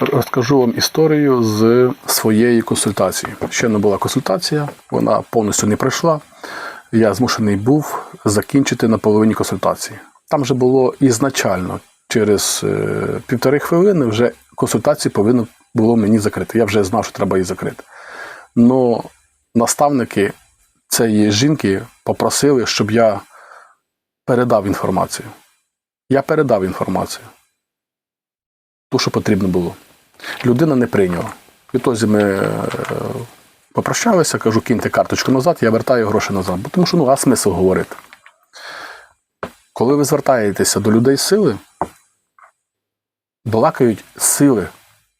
Розкажу вам історію з своєї консультації. Ще не була консультація, вона повністю не пройшла. Я змушений був закінчити на половині консультації. Там вже було ізначально, через е, півтори хвилини вже консультації повинно було мені закрити. Я вже знав, що треба її закрити. Но наставники цієї жінки попросили, щоб я передав інформацію. Я передав інформацію. Ту, що потрібно було. Людина не прийняла. Відтоді ми е, попрощалися, кажу, киньте карточку назад, я вертаю гроші назад. Бо Тому що ну, а смисл говорити. Коли ви звертаєтеся до людей сили, балакають сили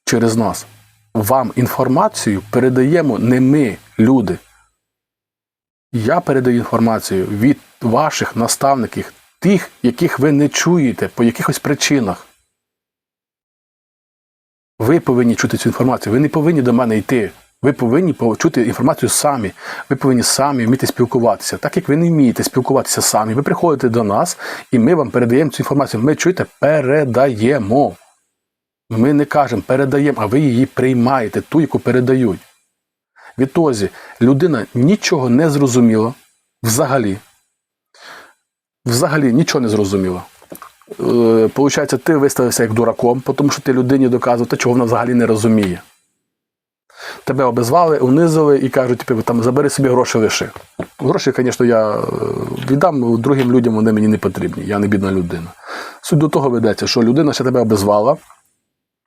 через нас. Вам інформацію передаємо не ми, люди. Я передаю інформацію від ваших наставників, тих, яких ви не чуєте по якихось причинах. Ви повинні чути цю інформацію. Ви не повинні до мене йти. Ви повинні почути інформацію самі. Ви повинні самі вміти спілкуватися. Так як ви не вмієте спілкуватися самі, ви приходите до нас і ми вам передаємо цю інформацію. Ми чуєте, передаємо. Ми не кажемо передаємо, а ви її приймаєте, ту, яку передають. Відтоді людина нічого не зрозуміла взагалі. Взагалі нічого не зрозуміла. Е, Получається, ти виставився як дураком, тому що ти людині доказував те, чого вона взагалі не розуміє. Тебе обезвали, унизили і кажуть, типу, там, забери собі гроші лиши. Гроші, звісно, я е, віддам другим людям, вони мені не потрібні. Я не бідна людина. Суть до того ведеться, що людина ще тебе обезвала,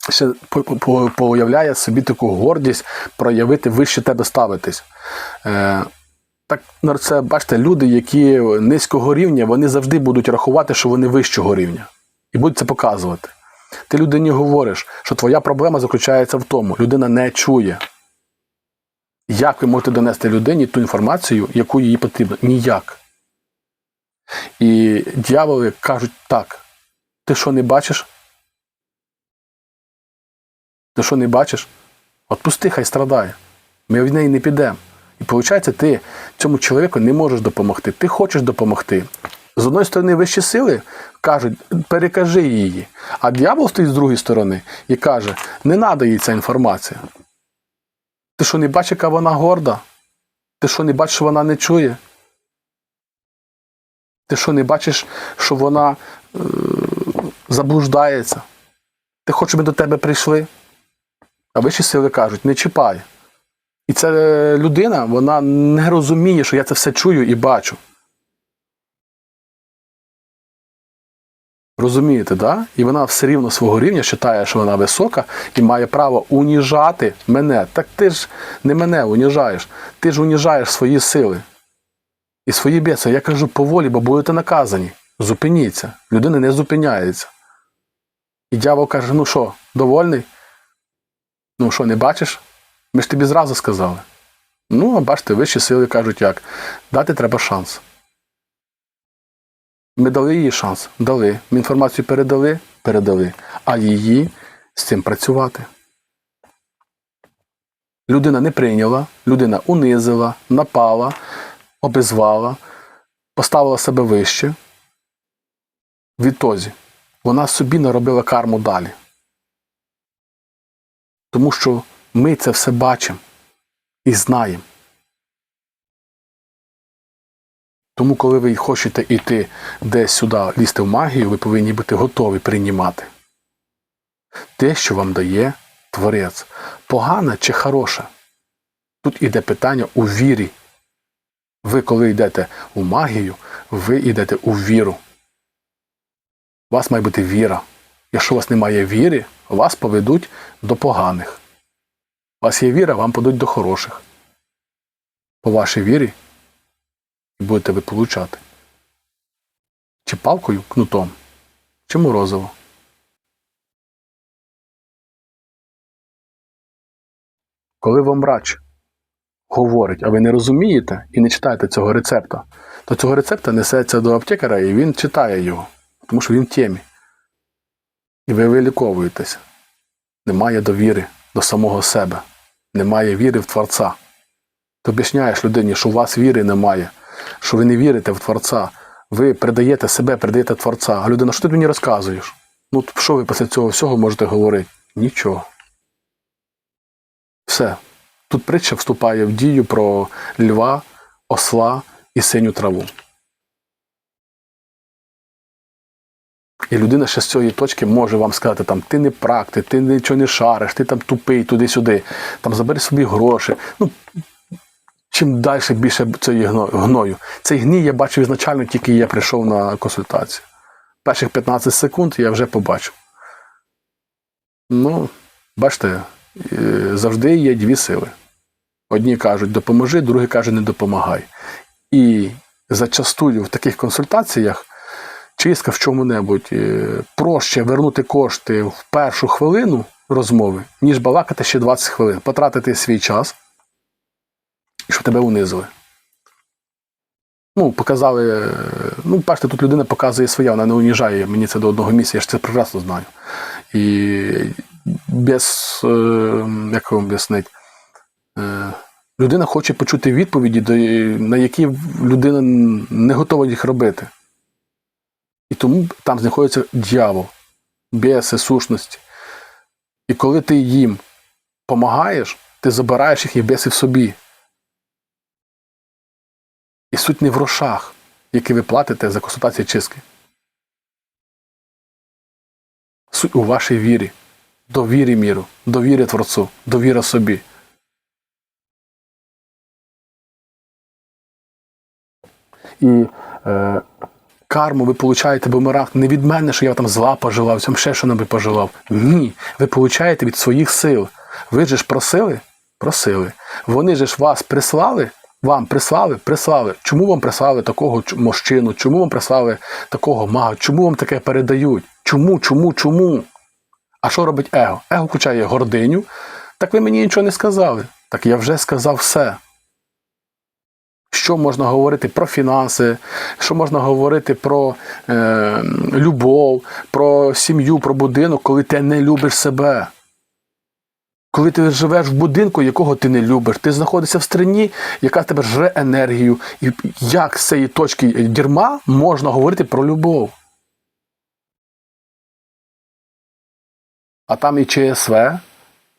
ще по- по- появляє собі таку гордість проявити вище тебе ставитись. Так, це бачите, люди, які низького рівня, вони завжди будуть рахувати, що вони вищого рівня. І будуть це показувати. Ти людині говориш, що твоя проблема заключається в тому, людина не чує. Як ви можете донести людині ту інформацію, яку їй потрібно? Ніяк. І дьяволи кажуть так: ти що не бачиш? Ти що не бачиш? Отпусти, хай страдає. Ми від неї не підемо. І виходить, ти цьому чоловіку не можеш допомогти. Ти хочеш допомогти. З одної сторони, вищі сили кажуть, перекажи її. А дьявол стоїть з другої сторони і каже: не треба їй ця інформація. Ти що не бачиш, яка вона горда? Ти що не бачиш, що вона не чує? Ти що не бачиш, що вона е- заблуждається? Ти хочеш, щоб до тебе прийшли? А вищі сили кажуть, не чіпай. І ця е, людина, вона не розуміє, що я це все чую і бачу. Розумієте, да? І вона все рівно свого рівня вважає, що вона висока і має право уніжати мене. Так ти ж не мене уніжаєш, ти ж уніжаєш свої сили і свої бєси. Я кажу поволі, бо будете наказані. Зупиніться. Людина не зупиняється. І дьявол каже: ну що, довольний? Ну що, не бачиш? Ми ж тобі зразу сказали. Ну, а бачите, вищі сили кажуть як. Дати треба шанс. Ми дали їй шанс. Дали. Ми інформацію передали, передали. А її з цим працювати. Людина не прийняла, людина унизила, напала, обезвала, поставила себе вище. Відтоді вона собі наробила карму далі. Тому що ми це все бачимо і знаємо. Тому, коли ви хочете йти десь сюди лізти в магію, ви повинні бути готові приймати те, що вам дає Творець. Погане чи хороше? Тут іде питання у вірі. Ви, коли йдете у магію, ви йдете у віру. У вас має бути віра. Якщо у вас немає віри, вас поведуть до поганих. У вас є віра, вам подуть до хороших. По вашій вірі будете ви получати. Чи палкою, кнутом, чи морозиво. Коли вам врач говорить, а ви не розумієте і не читаєте цього рецепта, то цього рецепта несеться до аптекаря і він читає його, тому що він в темі. І ви виліковуєтеся. Немає довіри до самого себе, немає віри в Творця. Ти об'ясняєш людині, що у вас віри немає, що ви не вірите в Творця. Ви предаєте себе, предаєте Творця. А людина, що ти мені розказуєш? Ну, що ви після цього всього можете говорити? Нічого. Все. Тут притча вступає в дію про льва, осла і синю траву. І людина ще з цієї точки може вам сказати, там, ти не практик, ти нічого не шариш, ти там тупий туди-сюди, там забери собі гроші. Ну, чим далі більше цієї гною. Цей гній я бачив ізначально, тільки я прийшов на консультацію. Перших 15 секунд я вже побачив. Ну, бачите, завжди є дві сили. Одні кажуть, допоможи, другі кажуть, не допомагай. І зачастую в таких консультаціях чистка в чому-небудь е, проще вернути кошти в першу хвилину розмови, ніж балакати ще 20 хвилин, потратити свій час, щоб тебе унизили. Ну, показали. е, Ну, бачите, тут людина показує своє, вона не уніжає мені це до одного місця, я ж це прекрасно знаю. І без, е, як вам об'яснити, людина хоче почути відповіді, на які людина не готова їх робити. І тому там знаходиться дьявол, біси, сущності. І коли ти їм допомагаєш, ти забираєш їхні біси в собі. І суть не в грошах, які ви платите за консультації чистки. Суть у вашій вірі, довірі міру, довірі Творцу, довіра собі. І е, карму ви получаєте бумеранг не від мене, що я там зла пожелав, там ще що небудь пожелав. Ні. Ви получаєте від своїх сил. Ви ж просили? Просили. Вони ж вас прислали, вам прислали, прислали. Чому вам прислали такого мужчину? Чому вам прислали такого мага? Чому вам таке передають? Чому, чому, чому? А що робить его? Его включає гординю. Так ви мені нічого не сказали. Так я вже сказав все. Що можна говорити про фінанси, що можна говорити про е, любов, про сім'ю, про будинок, коли ти не любиш себе. Коли ти живеш в будинку, якого ти не любиш, ти знаходишся в стрині, яка тебе жре енергію. І як з цієї точки дірма можна говорити про любов? А там і ЧСВ,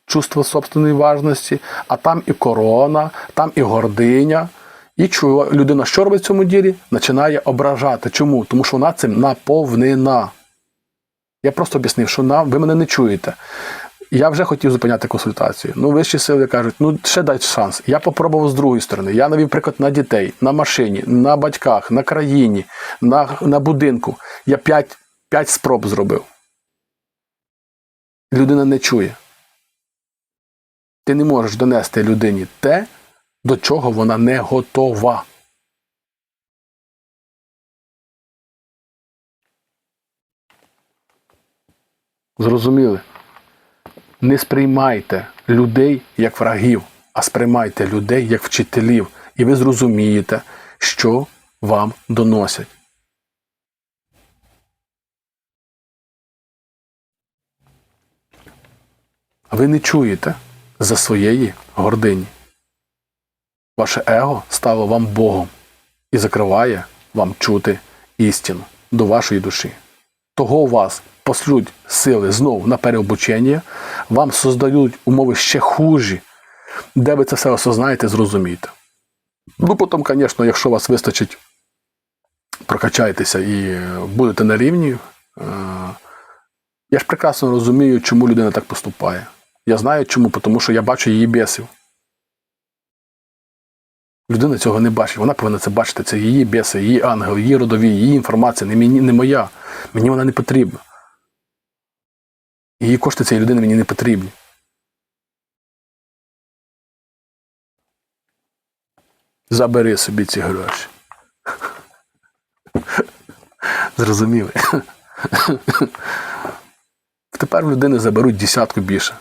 чувство собственної важності, а там і корона, там і гординя. І чу- людина, що робить в цьому ділі? Починає ображати. Чому? Тому що вона цим наповнена. Я просто об'яснив, що на, ви мене не чуєте. Я вже хотів зупиняти консультацію. Ну, вищі сили кажуть, ну ще дай шанс. Я попробував з другої сторони. Я навів приклад на дітей, на машині, на батьках, на країні, на, на будинку. Я п'ять, п'ять спроб зробив. Людина не чує. Ти не можеш донести людині те, до чого вона не готова. Зрозуміли? Не сприймайте людей як врагів, а сприймайте людей як вчителів, і ви зрозумієте, що вам доносять. Ви не чуєте за своєї гордині. Ваше его стало вам Богом і закриває вам чути істину до вашої душі. Того вас послють сили знову на переобучення, вам создають умови ще хужі, де ви це все осознаєте, зрозумієте. Ну, потім, звісно, якщо вас вистачить, прокачаєтеся і будете на рівні. е, Я ж прекрасно розумію, чому людина так поступає. Я знаю чому, тому що я бачу її бісів. Людина цього не бачить. Вона повинна це бачити. Це її біси, її ангел, її родові, її інформація, не, мені, не моя. Мені вона не потрібна. Її кошти цієї людини мені не потрібні. Забери собі ці гроші. Зрозуміли? Тепер в людини заберуть десятку більше.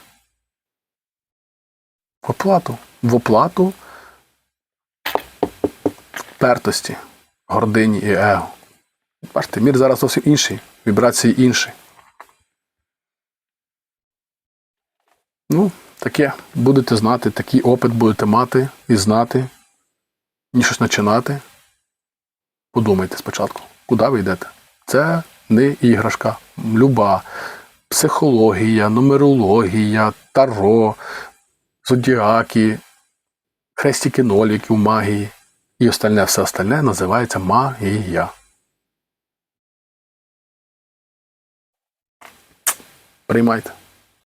В оплату. В оплату впертості, гордині і его. Бачите, мір зараз зовсім інший, вібрації інші. Ну, таке будете знати, такий опит будете мати і знати, ніж щось починати. Подумайте спочатку, куди ви йдете. Це не іграшка, люба, психологія, нумерологія, таро. зодіаки, хрестики ноліки в магії і остальне все остальне називається магія. Приймайте.